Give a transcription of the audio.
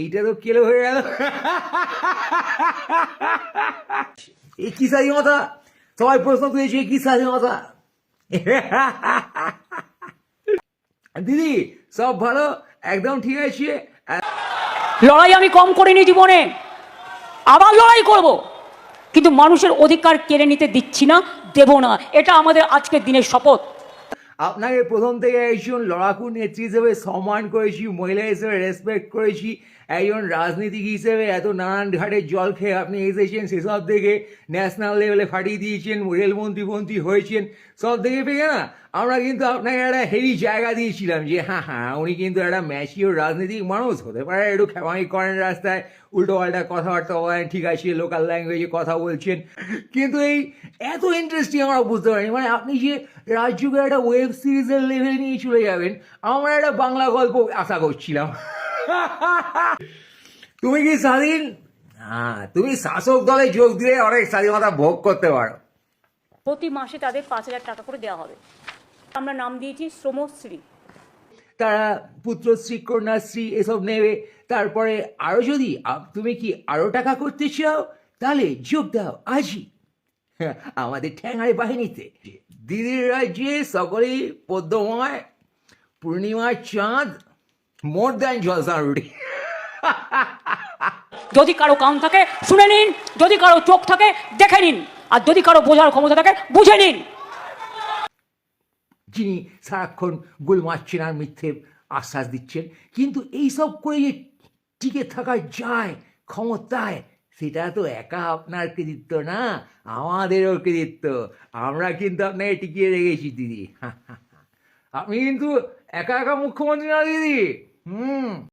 এইটা তো কেলো হয়ে গেল। এ কি স্বাধীনতা সবাই প্রশ্ন তুলেছে কি স্বাধীনতা দিদি সব ভালো? একদম ঠিক আছে। লড়াই আমি কম করিনি জীবনে। আবার লড়াই করব। কিন্তু মানুষের অধিকার কেড়ে নিতে দিচ্ছি না দেব না। এটা আমাদের আজকের দিনের শপথ। আপনাকে প্রথম থেকে একজন লড়াকু নেত্রী হিসেবে সম্মান করেছি মহিলা হিসেবে রেসপেক্ট করেছি। একজন রাজনীতিক হিসেবে এত নানান ঘাটের জল খেয়ে আপনি এসেছেন, সেসব দেখে ন্যাশনাল লেভেলে ফাটিয়ে দিয়েছেন রেলমন্ত্রী মন্ত্রী হয়েছেন, সব থেকে পেয়ে না? আমরা কিন্তু আপনাকে একটা হেভি জায়গা দিয়েছিলাম যে হ্যাঁ হ্যাঁ উনি কিন্তু একটা ম্যাচিওর রাজনীতিক মানুষ, হতে পারে একটু খেমাই করেন রাস্তায় উল্টো পাল্টা কথাবার্তা বলেন, ঠিক আছে লোকাল ল্যাঙ্গুয়েজে কথা বলছেন। কিন্তু এই এত ইন্টারেস্টিং আমরা বুঝতে পারিনি। মানে আপনি যে রাজ্যকে একটা ওয়েব সিরিজের লেভেল নিয়ে চলে যাবেন, আমরা একটা বাংলা গল্প আশা করছিলাম। তুমি কি স্বাধীন? হ্যাঁ তুমি শাসক দলে যোগ দিয়ে অনেক স্বাধীনতা ভোগ করতে পারো। প্রতি মাসে তাদের পাঁচ হাজার টাকা করে দেওয়া হবে। আমরা নাম দিয়েছি শ্রমশ্রী। তারা পুত্রশ্রী কন্যাশ্রী এসব নেবে। তারপরে আরও যদি তুমি কি আরও টাকা করতে চাও তাহলে যোগ দাও আজই। হ্যাঁ, আমাদের ঠ্যাঙাড়ি বাহিনীতে। দিদির রাজ্যে সকলেই পদ্মময় পূর্ণিমার চাঁদ মোর দ্যান জলসা রুটি যদি কারও কান থাকে শুনে নিন। যদি কারও চোখ থাকে দেখে নিন। আর যদি কারও বোঝার ক্ষমতা থাকে বুঝে নিন। যিনি সারাক্ষণ গোল মারছেন আর মিথ্যে আশ্বাস দিচ্ছেন কিন্তু এইসব করে যে টিকে থাকা যায় ক্ষমতায় সেটা তো একা আপনার কৃতিত্ব না আমাদেরও কৃতিত্ব। আমরা কিন্তু আপনাকে টিকিয়ে রেখেছি দিদি। আপনি কিন্তু একা একা মুখ্যমন্ত্রী না দিদি। হুম।